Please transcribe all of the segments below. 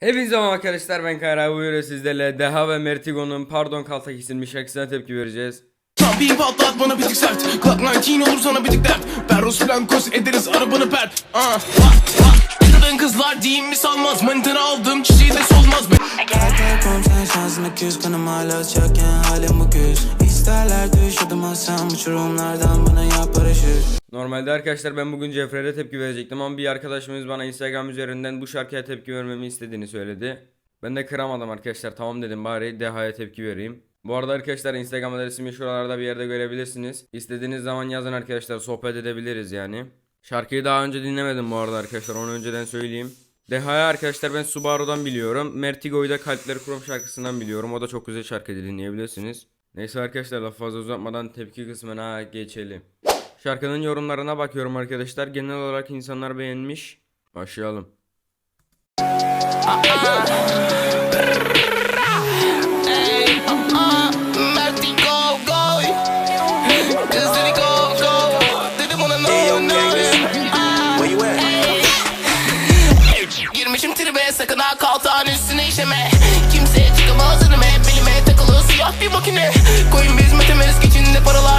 Hepinize merhaba arkadaşlar ben Kayra buyuruyor sizlerle Deha ve Mertigo'nun Pardon Kaltak isimli şarkısına tepki vereceğiz. Tabii patlat bana bir tık sert. Glock 19 olur sana bir tık dert. Berros Blancos ederiz arabanı pert. Ah, ah, ah. Kadın kızlar diyeyim mi salmaz? Manitanı aldım çiçeği de solmaz. Sen şansına küs Kanım hala çökken halim bu küs İsterler düş adım atsam Uçurumlardan bana yap paraşüt Normalde arkadaşlar ben bugün Cefre'de tepki verecektim ama bir arkadaşımız bana Instagram üzerinden bu şarkıya tepki vermemi istediğini söyledi. Ben de kıramadım arkadaşlar tamam dedim bari Deha'ya tepki vereyim. Bu arada arkadaşlar Instagram adresimi şuralarda bir yerde görebilirsiniz. İstediğiniz zaman yazın arkadaşlar sohbet edebiliriz yani. Şarkıyı daha önce dinlemedim bu arada arkadaşlar onu önceden söyleyeyim. Deha'ya arkadaşlar ben Subaru'dan biliyorum. Mertigo'yu da Kalpleri Kurum şarkısından biliyorum. O da çok güzel şarkı dinleyebilirsiniz. Neyse arkadaşlar lafı fazla uzatmadan tepki kısmına geçelim. Şarkının yorumlarına bakıyorum arkadaşlar. Genel olarak insanlar beğenmiş. Başlayalım. Sakın ha kaltağın üstüne işeme Kimseye çıkamaz önüme Belime takılı siyah bir makine Koyun biz matematik içinde paralar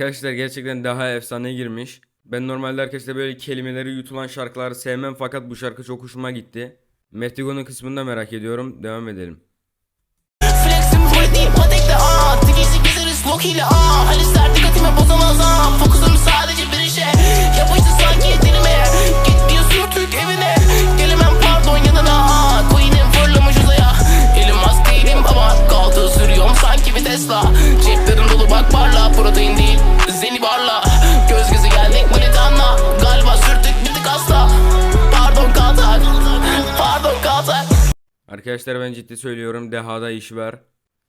Arkadaşlar gerçekten daha efsane girmiş. Ben normalde arkadaşlar böyle kelimeleri yutulan şarkıları sevmem fakat bu şarkı çok hoşuma gitti. Mertigo'nun kısmını da merak ediyorum. Devam edelim. Arkadaşlar ben ciddi söylüyorum. Deha'da iş var.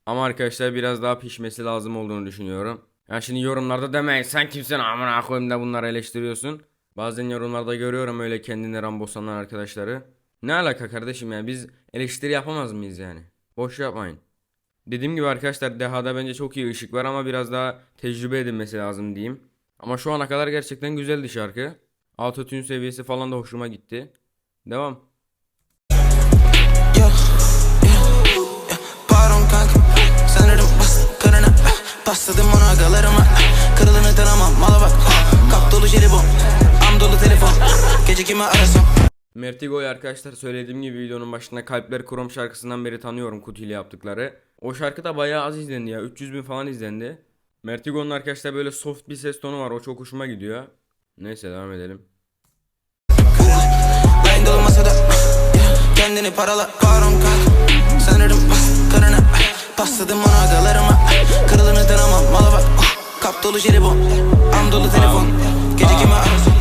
Ama arkadaşlar biraz daha pişmesi lazım olduğunu düşünüyorum. Ya şimdi yorumlarda demeyin sen kimsin amına koyayım da bunları eleştiriyorsun. Bazen yorumlarda görüyorum öyle kendine Rambo sanan arkadaşları. Ne alaka kardeşim ya biz eleştiri yapamaz mıyız yani? Boş yapmayın. Dediğim gibi arkadaşlar Deha'da bence çok iyi ışık var ama biraz daha tecrübe edilmesi lazım diyeyim. Ama şu ana kadar gerçekten güzeldi şarkı. Autotune seviyesi falan da hoşuma gitti. Devam. Kimi arasam Mertigo'yu arkadaşlar söylediğim gibi videonun başında Kalpler Krom şarkısından beri tanıyorum Kuti ile yaptıkları. O şarkı da bayağı az izlendi ya. 300 bin falan izlendi. Mertigo'nun arkadaşlar böyle soft bir ses tonu var. O çok hoşuma gidiyor. Neyse devam edelim. Kendini parala Pardon kanka Sanırım karına Pasladım onu agalarıma Kırılını tanımam mala bak Kap dolu jelibon Am dolu telefon Gece kimi arasam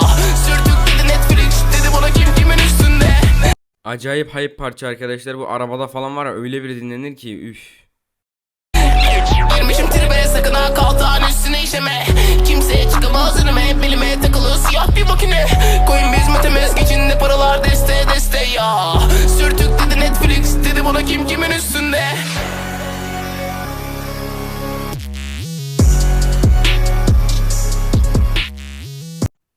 Acayip hype parça arkadaşlar. Bu arabada falan var ya öyle bir dinlenir ki üf. Girmişim tribe sakın ha kaltağın üstüne işeme Kimseye çıkamaz önüme Belime takılı siyah bir makine Koyun biz matematik içinde paralar deste deste ya Sürtük dedi Netflix dedi bana kim kimin üstünde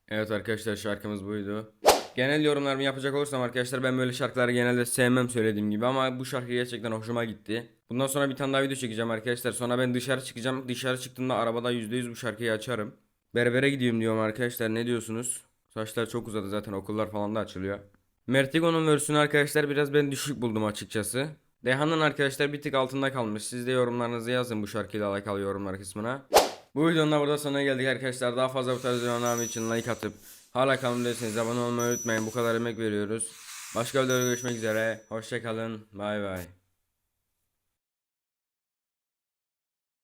Evet arkadaşlar şarkımız buydu. Genel yorumlarımı yapacak olursam arkadaşlar ben böyle şarkıları genelde sevmem söylediğim gibi ama bu şarkı gerçekten hoşuma gitti. Bundan sonra bir tane daha video çekeceğim arkadaşlar. Sonra ben dışarı çıkacağım. Dışarı çıktığımda arabada %100 bu şarkıyı açarım. Berbere gidiyorum diyorum arkadaşlar. Ne diyorsunuz? Saçlar çok uzadı zaten okullar falan da açılıyor. Mertigo'nun versiyonu arkadaşlar biraz ben düşük buldum açıkçası. Deha'nın arkadaşlar bir tık altında kalmış. Siz de yorumlarınızı yazın bu şarkıyla alakalı yorumlar kısmına. Bu videonun da burada sonuna geldik arkadaşlar. Daha fazla bu tarz videolar için like atıp hala kanalımdaysanız abone olmayı unutmayın. Bu kadar emek veriyoruz. Başka videoda görüşmek üzere. Hoşçakalın. Bay bay.